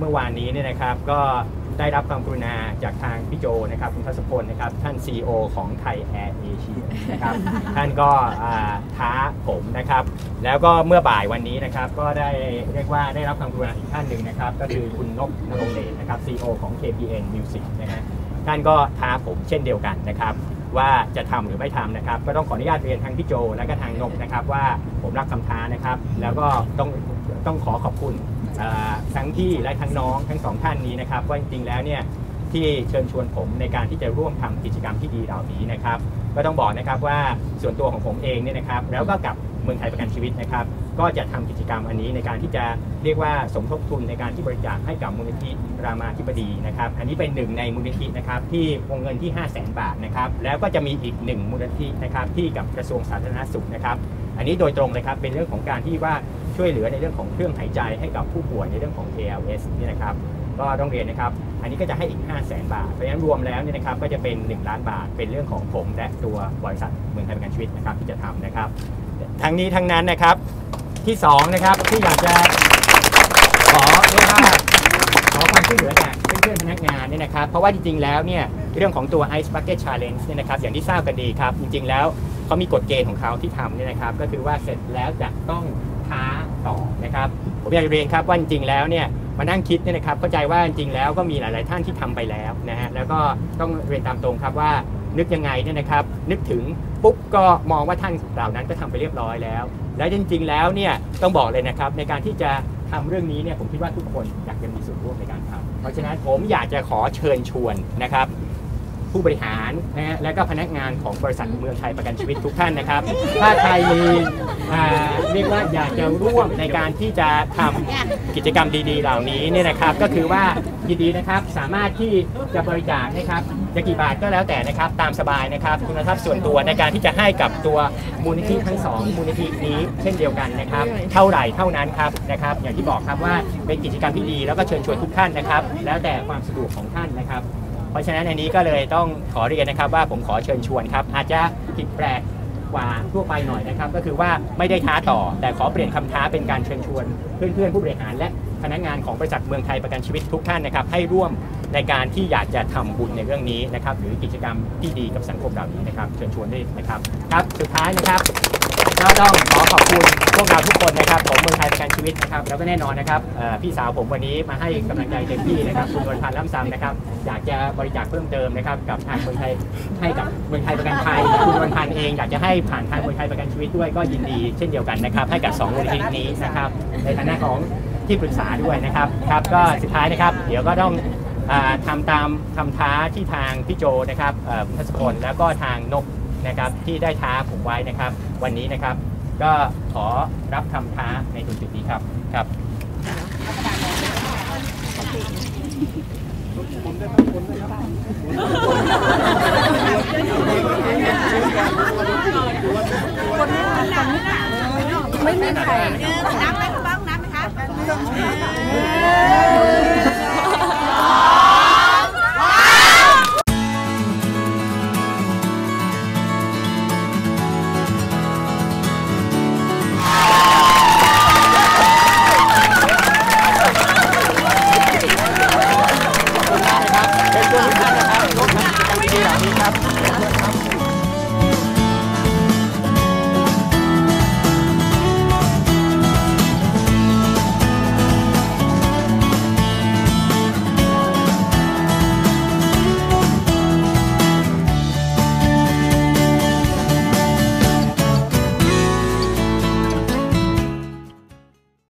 เมื่อวานนี้เนี่ยนะครับก็ได้รับความกรุณาจากทางพี่โจนะครับคุณทศพลนะครับท่าน CEO ของไทยแอร์เอเชียนะครับ ท่านก็อ่าท้าผมนะครับ แล้วก็เมื่อบ่ายวันนี้นะครับ ก็ได้เรียกว่าได้รับความกรุณาอีกท่านหนึ่งนะครับ ก็คือคุณนกนรงเดชนะครับ CEO ของ KPN Music นะฮะท่านก็ท้าผมเช่นเดียวกันนะครับ ว่าจะทำหรือไม่ทำนะครับ ก็ต้องขออนุญาตเรียนทางพี่โจและก็ทางนกนะครับ ว่าผมรับคำท้านะครับ แล้วก็ต้องต้องขอขอบคุณอ่า ทั้งพี่และทั้งน้องทั้งสองท่านนี้นะครับว่าจริงๆแล้วเนี่ยที่เชิญชวนผมในการที่จะร่วมทำกิจกรรมที่ดีเหล่านี้นะครับก็ต้องบอกนะครับว่าส่วนตัวของผมเองเนี่ยนะครับแล้วก็กับเมืองไทยประกันชีวิตนะครับ ก็จะทำกิจกรรมอันนี้ในการที่จะเรียกว่าสมทบทุนในการที่บริจาคให้กับมูลนิธิรามาธิบดีนะครับ อันนี้เป็นหนึ่งในมูลนิธินะครับที่วงเงินที่ 5 0 0แสนบาทนะครับแล้วก็จะมีอีกหนึ่งมูลนิธินะครับที่กับกระทรวงสาธารณสุขนะครับ อันนี้โดยตรงเลยครับเป็นเรื่องของการที่ว่า ช่วยเหลือในเรื่องของเครื่องหายใจให้กับผู้ป่วยในเรื่องของ ALS นี่นะครับก็ต้องเรียนนะครับ อันนี้ก็จะให้อีก 5 0 0แสนบาท เพราะฉะนั้นรวมแล้วเนี่ยนะครับก็จะเป็น 1 ล้านบาท เป็นเรื่องของผมและตัวบริษัทเมืองไทยประกันชีวิตนะครับที่จะทำนะครับ ทั้งนี้ทั้งนั้นนะครับที่สองนะครับที่อยากจะขอเรียกว่าขอความช่วยเหลือจากเพื่อนๆพนักงานเนี่ยนะครับ เพราะว่าจริงๆแล้วเนี่ยเรื่องของตัว Ice Bucket Challenge เนี่ยนะครับอย่างที่ทราบกันดีครับ จริงๆแล้วเขามีกฎเกณฑ์ของเขาที่ทำเนี่ยนะครับ ก็คือว่าเสร็จแล้วจะต้องท้าต่อนะครับ ผมอยากเรียนครับว่าจริงๆแล้วเนี่ยมานั่งคิดเนี่ยนะครับเข้าใจว่าจริงๆแล้วก็มีหลาย ๆ ท่านที่ทำไปแล้วนะฮะแล้วก็ต้องเรียนตามตรงครับว่านึกยังไงเนี่ยนะครับ นึกถึงปุ๊บก็มองว่าท่านเหล่านั้นก็ทำไปเรียบร้อยแล้ว แล้วจริง ๆ แล้วเนี่ยต้องบอกเลยนะครับในการที่จะทำเรื่องนี้เนี่ยผมคิดว่าทุกคนอยากจะมีส่วนร่วมในการทำเพราะฉะนั้นผมอยากจะขอเชิญชวนนะครับ ผู้บริหารนะฮะและก็พนักงานของบริษัทเมืองไทยประกันชีวิตทุกท่านนะครับ ถ้าใครมีอ่าเรียกว่าอยากจะร่วมในการที่จะทำกิจกรรมดีๆ เหล่านี้เนี่ยนะครับ ก็คือว่ายินดีนะครับสามารถที่จะบริจาคนะครับจะกี่บาทก็แล้วแต่นะครับ ตามสบายนะครับคุณทรัพย์ส่วนตัวในการที่จะให้กับตัวมูลนิธิทั้งสองมูลนิธินี้เช่นเดียวกันนะครับ เท่าไหร่เท่านั้นครับนะครับ อย่างที่บอกครับว่าเป็นกิจกรรมที่ดีแล้วก็เชิญชวนทุกท่านนะครับ แล้วแต่ความสะดวกของท่านนะครับ เพราะฉะนั้นอันนี้ก็เลยต้องขอเรียนนะครับว่าผมขอเชิญชวนครับ อาจจะผิดแปลกกว่าทั่วไปหน่อยนะครับ ก็คือว่าไม่ได้ท้าต่อ แต่ขอเปลี่ยนคำท้าเป็นการเชิญชวน เพื่อนๆผู้บริหารและพนักงานของบริษัทเมืองไทยประกันชีวิตทุกท่านนะครับ ให้ร่วมในการที่อยากจะทำบุญในเรื่องนี้นะครับ หรือกิจกรรมที่ดีกับสังคมเหล่านี้นะครับ เชิญชวนด้วยนะครับ ครับ สุดท้ายนะครับ ก็ต้องขอขอบคุณพวกเราทุกคนนะครับของเมืองไทยประกันชีวิตนะครับ แล้วก็แน่นอนนะครับเอ่อพี่สาวผมวันนี้มาให้กำลังใจเต็มที่นะครับคุณวรพันธ์ล้ำซ้ำนะครับอยากจะบริจาคเพิ่มเติมนะครับกับทางเมืองไทยให้กับเมืองไทยประกันภัยคุณวรพันธ์เองอยากจะให้ผ่านทางเมืองไทยประกันชีวิตด้วยก็ยินดีเช่นเดียวกันนะครับให้กับสองมูลนิธินี้นะครับในฐานะของที่ปรึกษาด้วยนะครับครับก็สุดท้ายนะครับ เดี๋ยวก็ต้อง อ่าทำตามคำท้าที่ทางพี่โจนะครับเอ่อคุณทัศพลแล้วก็ทางนก นะครับที่ได้ท้าผมไว้นะครับ วันนี้นะครับ ก็ขอรับคำท้าในตรงจุดนี้ครับครับไม่มีใครน้ำไหมคะบ้างน้ำไหมคะ